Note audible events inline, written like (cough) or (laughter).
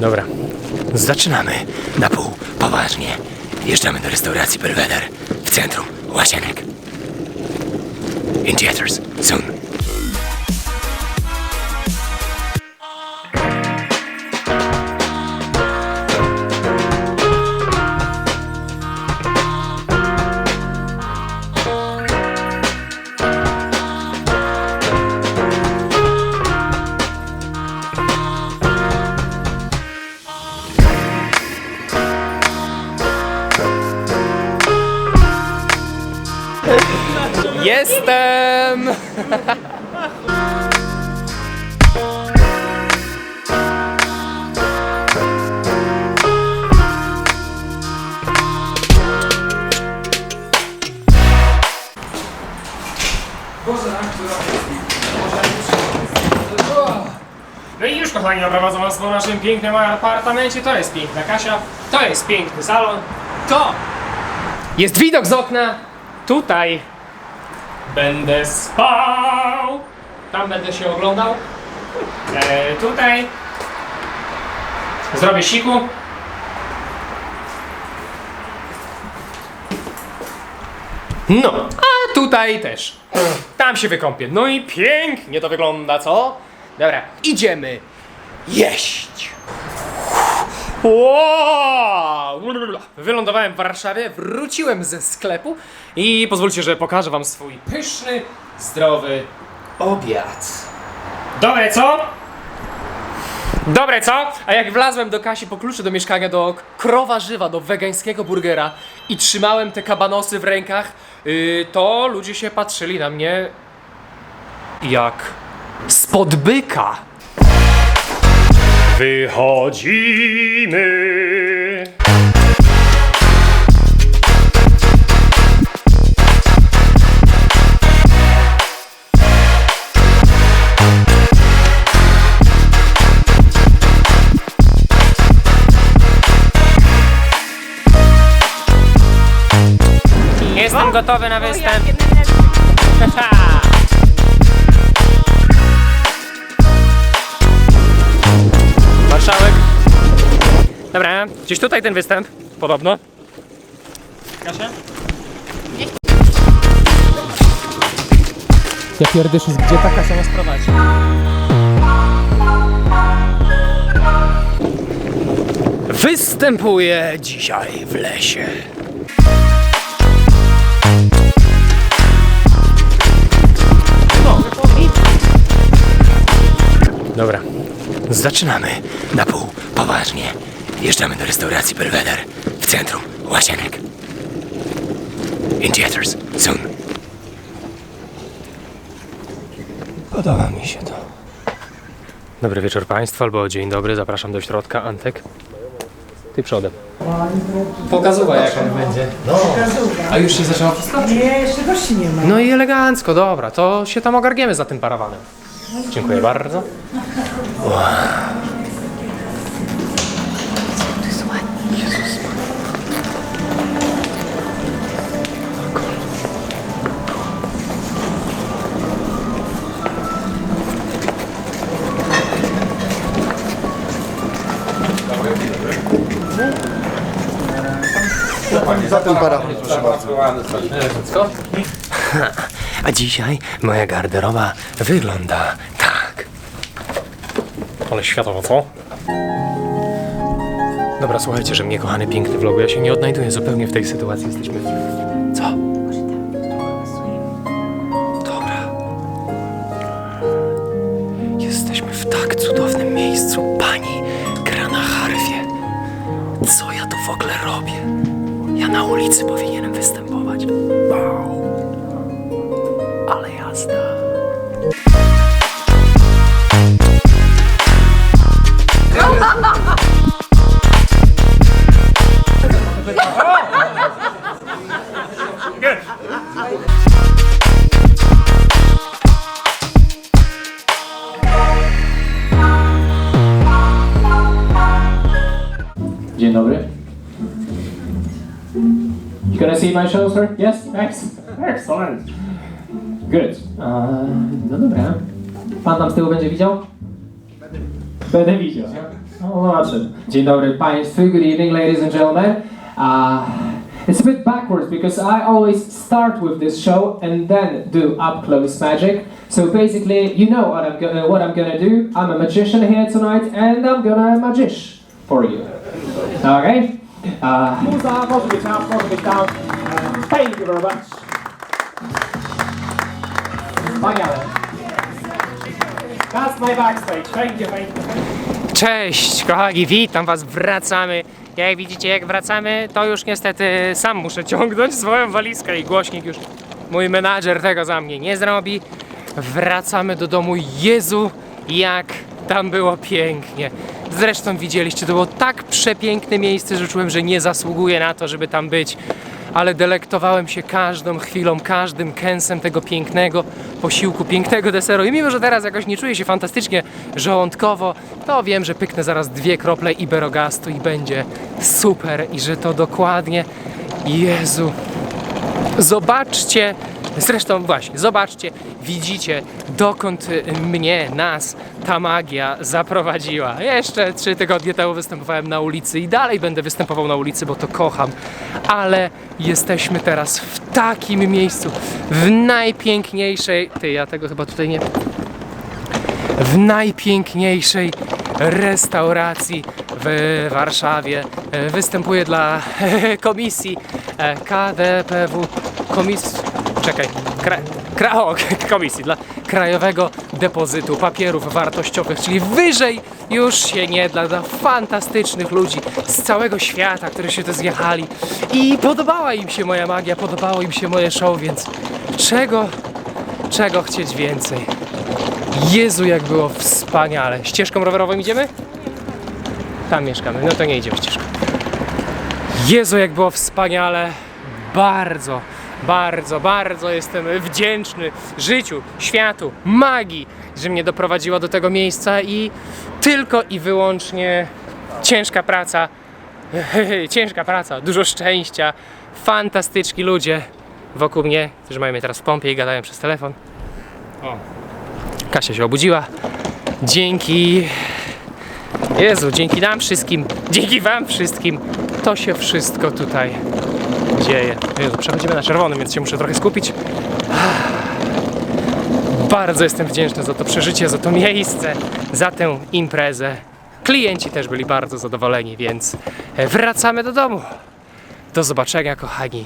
Dobra, zaczynamy na pół poważnie. Wjeżdżamy do restauracji Belvedere w centrum Łazienek. In theaters soon. Jestem! No i już kochani, oprowadzą was po naszym pięknym apartamencie. To jest piękna Kasia, to jest piękny salon, to jest widok z okna. Tutaj będę spał, tam będę się oglądał. E, tutaj zrobię siku. No, a tutaj też. Tam się wykąpię. No i pięknie to wygląda, co? Dobra, idziemy jeść. Wow! Wylądowałem w Warszawie, wróciłem ze sklepu i pozwólcie, że pokażę wam swój pyszny, zdrowy obiad. Dobre, co? Dobre, co? A jak wlazłem do Kasi po klucze do mieszkania do krowa żywa, do wegańskiego burgera i trzymałem te kabanosy w rękach, yy, to ludzie się patrzyli na mnie jak spod byka. Wychodzimy. Jestem gotowy na występ. (laughs) Dobra, gdzieś tutaj ten występ, podobno. Kasia? Ja pierdyszysz, gdzie ta Kasia nas prowadzi? Występuję dzisiaj w lesie. Dobra, zaczynamy na pół poważnie. Wjeżdżamy do restauracji Belvedere w centrum Łazienek. In theaters soon. Podoba mi się to. Dobry wieczór Państwu, albo dzień dobry, zapraszam do środka. Antek, ty przodem. Pokazuwa jak on będzie. No. A już się zaczęła wszystko? Nie, jeszcze gości nie ma. No i elegancko, dobra, to się tam ogarniemy za tym parawanem. Dziękuję bardzo. Za ten proszę bardzo. (laughs) A dzisiaj moja garderoba wygląda tak. Ale światowo, co? Dobra, słuchajcie, że mnie kochany piękny vlogu, ja się nie odnajduję zupełnie w tej sytuacji. Jesteśmy w... Co? Dobra. Jesteśmy w tak cudownym miejscu. Pani gra na harfie. Co ja tu w ogóle robię? Ja na ulicy powinienem występować. Ale jazda. Dzień dobry. You gonna see my show, sir? Yes? Thanks. Excellent. Good. Uh, no dobra. Pan tam z tyłu będzie widział? Będę widział. No zobaczy. Dzień dobry Państwu, good evening ladies and gentlemen. Uh, it's a bit backwards because I always start with this show and then do up close magic. So basically, you know what I'm, go- what I'm gonna do. I'm a magician here tonight and I'm gonna magish for you. Okay? Uh, muza może być up, może być down. Uh, thank you very much. Wspaniale. That's my backstage. Thank you, thank you. Cześć, kochani, witam was, wracamy. Jak widzicie, jak wracamy, to już niestety sam muszę ciągnąć swoją walizkę i głośnik już mój menadżer tego za mnie nie zrobi. Wracamy do domu. Jezu, jak tam było pięknie. Zresztą widzieliście, to było tak przepiękne miejsce, że czułem, że nie zasługuję na to, żeby tam być. Ale delektowałem się każdą chwilą, każdym kęsem tego pięknego posiłku, pięknego deseru. I mimo, że teraz jakoś nie czuję się fantastycznie żołądkowo, to wiem, że pyknę zaraz dwie krople iberogastu i będzie super. I że to dokładnie, Jezu, Zobaczcie, zresztą właśnie, zobaczcie, widzicie, dokąd y, mnie, nas ta magia zaprowadziła. Jeszcze trzy tygodnie temu występowałem na ulicy i dalej będę występował na ulicy, bo to kocham, ale jesteśmy teraz w takim miejscu, w najpiękniejszej, ty, ja tego chyba tutaj nie w najpiękniejszej restauracji w Warszawie. Występuję dla (laughs) komisji e, KDPW, komisji, czekaj, kra, kra, o, (laughs) komisji, dla Krajowego Depozytu Papierów Wartościowych, czyli wyżej już się nie dla, dla fantastycznych ludzi z całego świata, którzy się tu zjechali i podobała im się moja magia, podobało im się moje show, więc czego, czego chcieć więcej? Jezu, jak było wspaniale. Ścieżką rowerową idziemy? Tam mieszkamy, no to nie idziemy ścieżką. Jezu, jak było wspaniale. Bardzo, bardzo, bardzo jestem wdzięczny życiu, światu, magii, że mnie doprowadziła do tego miejsca i tylko i wyłącznie ciężka praca, (laughs) ciężka praca, dużo szczęścia, fantastyczni ludzie wokół mnie, którzy mają mnie teraz w pompie i gadają przez telefon. O, Kasia się obudziła. Dzięki. Jezu, dzięki nam wszystkim, (laughs) dzięki Wam wszystkim, to się wszystko tutaj dzieje. Jezu, przechodzimy na czerwonym, więc się muszę trochę skupić. Bardzo jestem wdzięczny za to przeżycie, za to miejsce, za tę imprezę. Klienci też byli bardzo zadowoleni, więc wracamy do domu. Do zobaczenia, kochani.